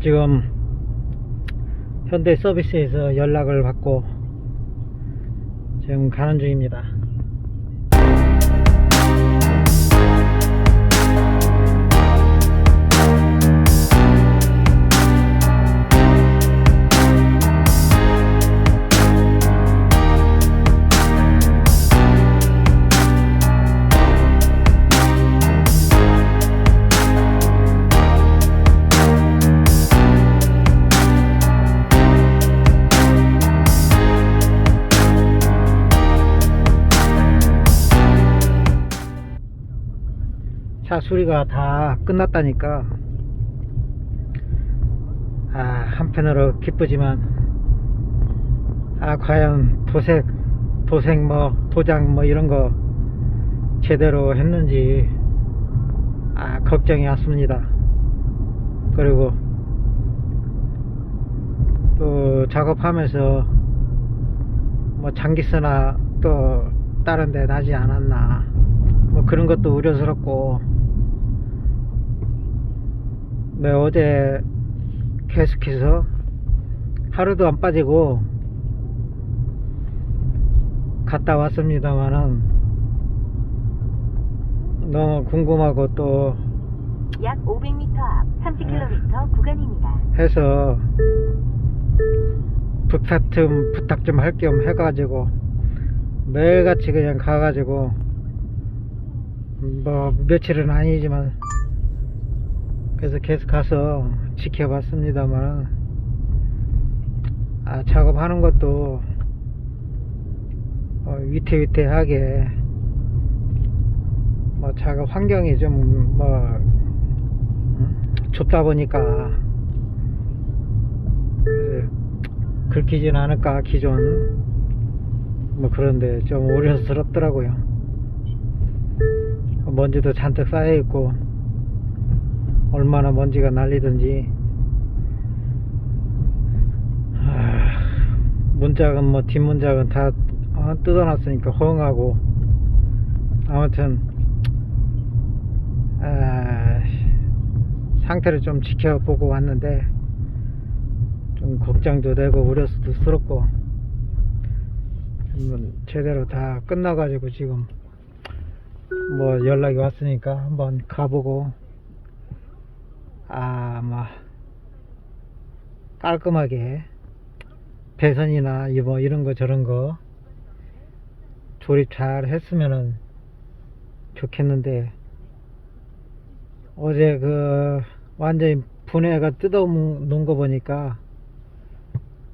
지금 현대 서비스에서 연락을 받고 지금 가는 중입니다. 수리가 다 끝났다니까. 아 한편으로 기쁘지만. 아 과연 도색 도색 뭐 도장 뭐 이런 거 제대로 했는지 아 걱정이 왔습니다. 그리고 또 작업하면서 뭐 장기스나 또 다른 데 나지 않았나. 뭐 그런 것도 우려스럽고 네, 어제 계속해서 하루도 안 빠지고 갔다 왔습니다만은 너무 궁금하고 또 약 500m 앞 30km 구간입니다. 해서 부탁 좀 부탁 좀 할 겸 해가지고 매일같이 그냥 가가지고 뭐 며칠은 아니지만 그래서 계속 가서 지켜봤습니다만 아 작업하는 것도 어, 위태위태하게 뭐 작업 환경이 좀뭐 좁다 보니까 그, 긁히진 않을까 기존. 뭐 그런데 좀 우려스럽더라고요. 먼지도 잔뜩 쌓여 있고 얼마나 먼지가 날리든지. 아, 문짝은 뭐 뒷문짝은 다 어, 뜯어놨으니까 허응하고. 아무튼 아, 상태를 좀 지켜보고 왔는데 좀 걱정도 되고 우려도 스럽고 한번 제대로 다 끝나가지고 지금 뭐 연락이 왔으니까 한번 가보고 아마 깔끔하게 배선이나 이뭐 이런 거 저런 거 조립 잘 했으면은 좋겠는데 어제 그 완전히 분해가 뜯어 놓은 거 보니까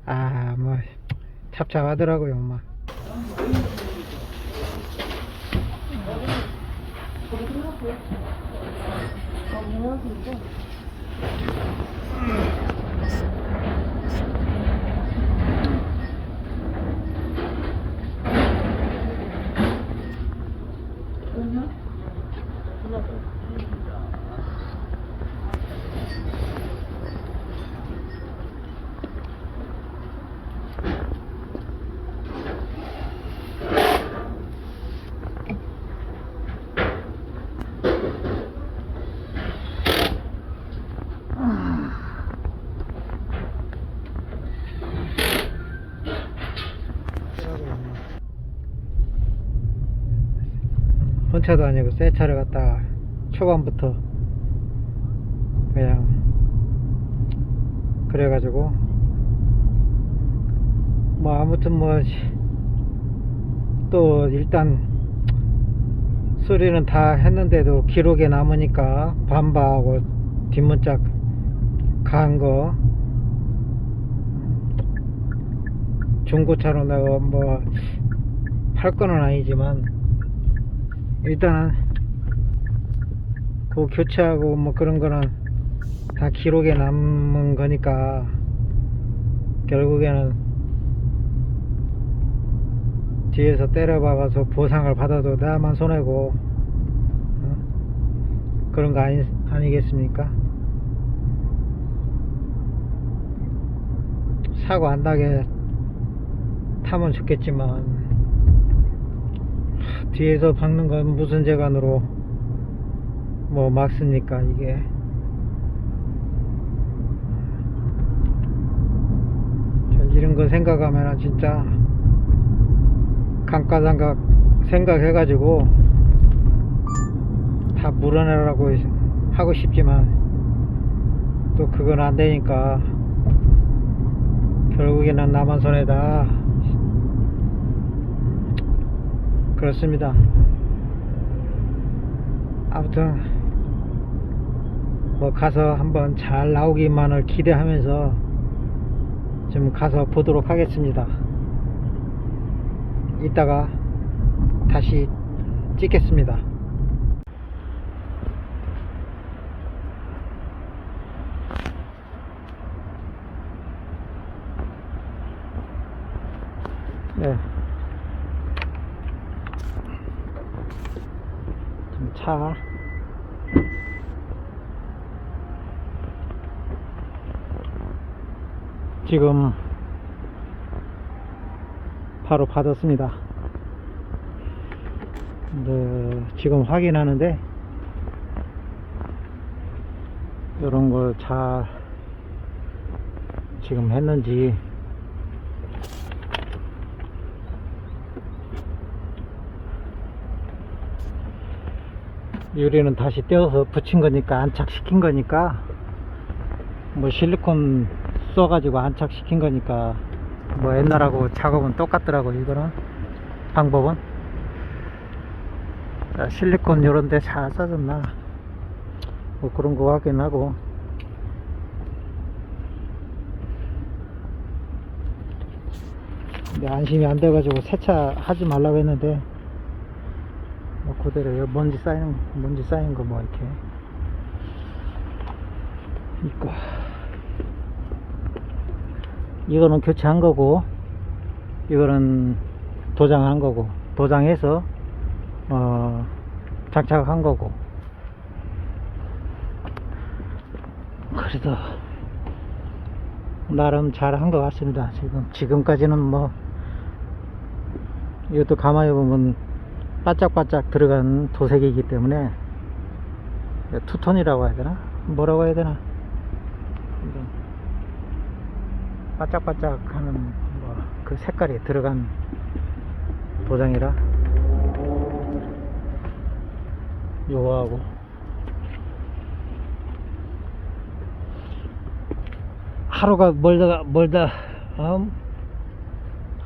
아 뭐 찹찹하더라고요 막 Hum. 혼차도 아니고 새 차를 갖다가 초반부터 그냥 그래가지고 뭐 아무튼 뭐 또 일단 수리는 다 했는데도 기록에 남으니까 반바하고 뒷문짝 간 거 중고차로 내가 뭐 팔 거는 아니지만 일단은 그 교체하고 뭐 그런 거는 다 기록에 남은 거니까 결국에는 뒤에서 때려박아서 보상을 받아도 나만 손해고 어? 그런 거 아니, 아니겠습니까? 사고 안 나게 타면 좋겠지만 하, 뒤에서 박는 건 무슨 재간으로 뭐 막습니까 이게? 이런 거 생각하면 진짜 감가상각 생각해가지고 다 물어내라고 하고 싶지만 또 그건 안 되니까 결국에는 남한 손에다 그렇습니다. 아무튼 뭐 가서 한번 잘 나오기만을 기대하면서 좀 가서 보도록 하겠습니다. 이따가 다시 찍겠습니다. 네. 좀 차. 지금 바로 받았습니다. 네, 지금 확인하는데 이런 걸 잘 지금 했는지 유리는 다시 떼어서 붙인 거니까 안착시킨 거니까 뭐 실리콘 써가지고 안착시킨 거니까 뭐 옛날하고 작업은 똑같더라고 이거는. 방법은? 자, 실리콘 요런데 잘 써졌나? 뭐 그런 거 확인하고. 근데 안심이 안 돼가지고 세차 하지 말라고 했는데 뭐 그대로 요. 먼지 쌓이는 먼지 쌓인 거 뭐 이렇게. 있고 이거는 교체한 거고 이거는 도장한 거고 도장해서 어 장착한 거고. 그래도 나름 잘 한 것 같습니다. 지금 지금까지는 뭐 이것도 가만히 보면 바짝바짝 들어간 도색이기 때문에 투톤이라고 해야 되나? 뭐라고 해야 되나? 바짝바짝 하는 뭐 그 색깔이 들어간 도장이라 요거하고. 하루가 멀다 멀다 어?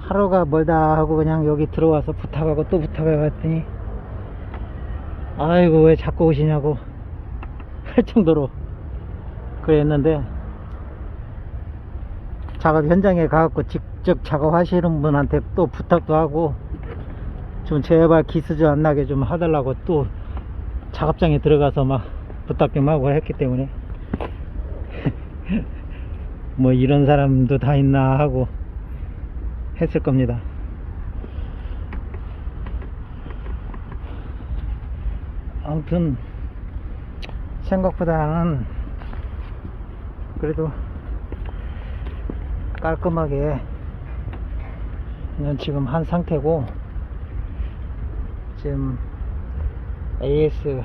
하루가 멀다 하고 그냥 여기 들어와서 부탁하고 또 부탁해 갔더니 아이고 왜 자꾸 오시냐고 할 정도로 그랬는데 작업 현장에 가갖고 직접 작업하시는 분한테 또 부탁도 하고 좀 제발 기스주 안 나게 좀 해달라고 또 작업장에 들어가서 막 부탁 좀 하고 했기 때문에 뭐 이런 사람도 다 있나 하고 했을 겁니다. 아무튼 생각보다는 그래도 깔끔하게 지금 한 상태고 지금 AS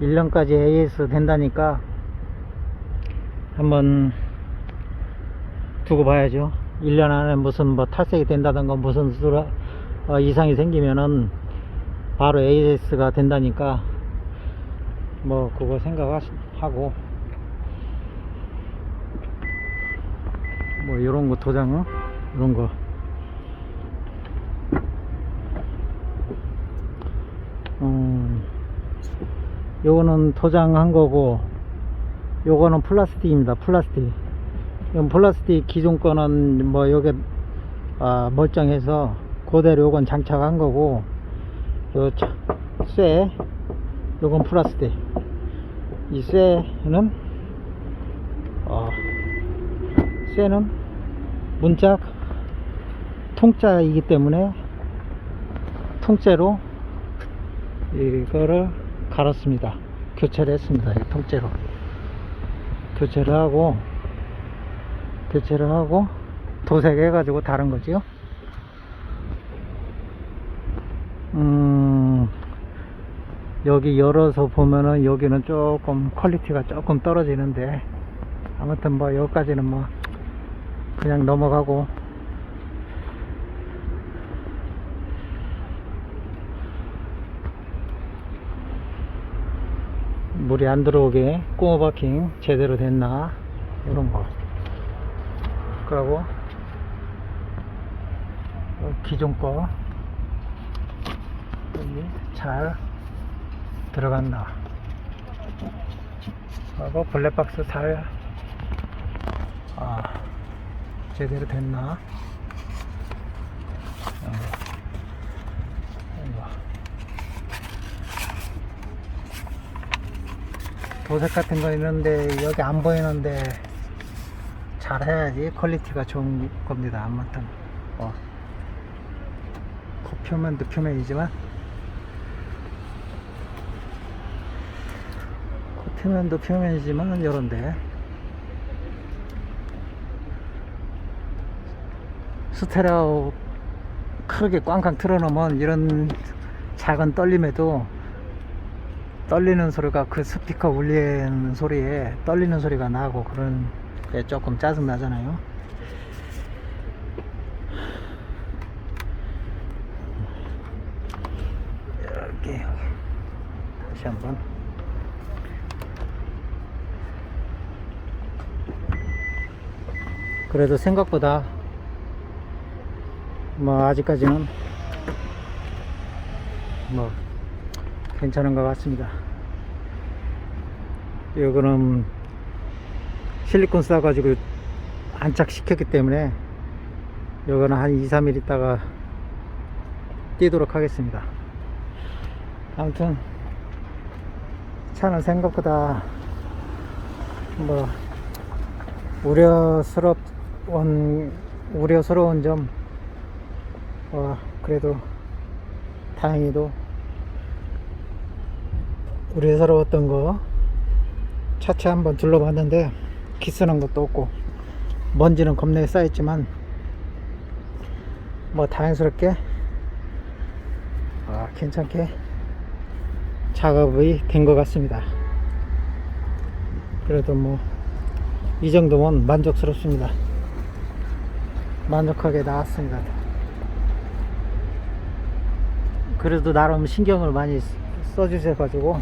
1년까지 AS 된다니까 한번 두고 봐야죠 1년 안에 무슨 뭐 탈색이 된다던가 무슨 수라, 어, 이상이 생기면은 바로 AS가 된다니까 뭐 그거 생각하고. 뭐 요런 거 도장 이런 거. 음, 요거는 도장한 거고 요거는 플라스틱입니다 플라스틱 플라스틱 기존 거는 뭐 요게 아, 멀쩡해서 그대로 요건 장착한 거고 요쇠 요건 플라스틱. 이 쇠는 어, 쇠는 문짝 통짜이기 때문에 통째로 이거를 갈았습니다. 교체를 했습니다. 이 통째로. 교체를 하고 교체를 하고 도색해 가지고 다른 거지요? 음 여기 열어서 보면은 여기는 조금 퀄리티가 조금 떨어지는데 아무튼 뭐 여기까지는 뭐 그냥 넘어가고. 물이 안 들어오게 꼬마 바킹 제대로 됐나? 이런 거 그리고? 어, 기존 거. 여기 잘 들어갔나? 하고 블랙박스 잘 아, 제대로 됐나? 어. 도색 같은 거 있는데 여기 안 보이는데 잘 해야지 퀄리티가 좋은 겁니다 아무튼 어. 그 표면도 표면이지만 그 표면도 표면이지만 요런데 스테레오 크게 꽝꽝 틀어놓으면 이런 작은 떨림에도 떨리는 소리가 그 스피커 울리는 소리에 떨리는 소리가 나고 그런 게 조금 짜증 나잖아요. 이렇게 다시 한번 그래도 생각보다 뭐 아직까지는 뭐 괜찮은 것 같습니다. 이거는 실리콘 싸가지고 안착시켰기 때문에 이거는 한 2, 3일 있다가 띄도록 하겠습니다. 아무튼 차는 생각보다 뭐 우려스럽 우려스러운 점 어, 그래도 다행히도 우려스러웠던 거 차체 한번 둘러봤는데 기스난 것도 없고 먼지는 겁나게 쌓였지만 뭐 다행스럽게 아, 괜찮게 작업이 된 것 같습니다. 그래도 뭐 이 정도면 만족스럽습니다. 만족하게 나왔습니다. 그래도 나름 신경을 많이 써주셔 가지고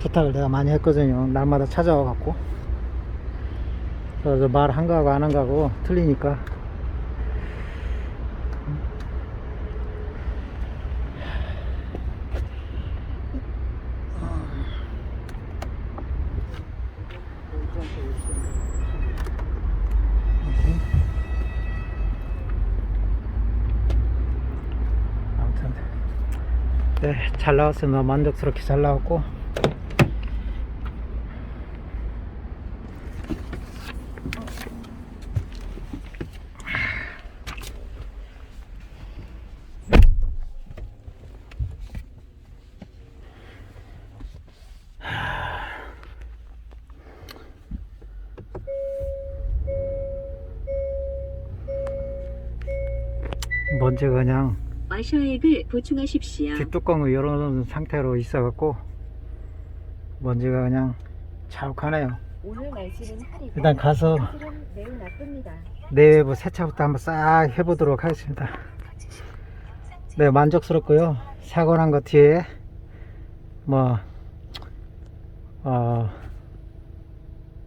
부탁을 내가 많이 했거든요 날마다 찾아와 갖고 그래서 말 한가하고 안 한가하고 틀리니까 아무튼 네, 잘 나왔습니다. 만족스럽게 잘 나왔고. 먼지가 그냥 마셔액을 보충하십시오. 뒷뚜껑을 열어놓은 상태로 있어갖고 먼지가 그냥 자욱하네요. 오늘 날씨는 흐리고 일단 가서 사실은 매우 나쁩니다. 내외부 세차부터 한번 싹 해보도록 하겠습니다. 네, 만족스럽고요. 사고 난 것 뒤에 뭐, 어,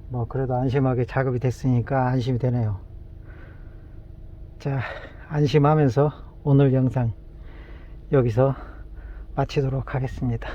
뭐 그래도 안심하게 작업이 됐으니까 안심이 되네요. 자, 안심하면서 오늘 영상 여기서 마치도록 하겠습니다.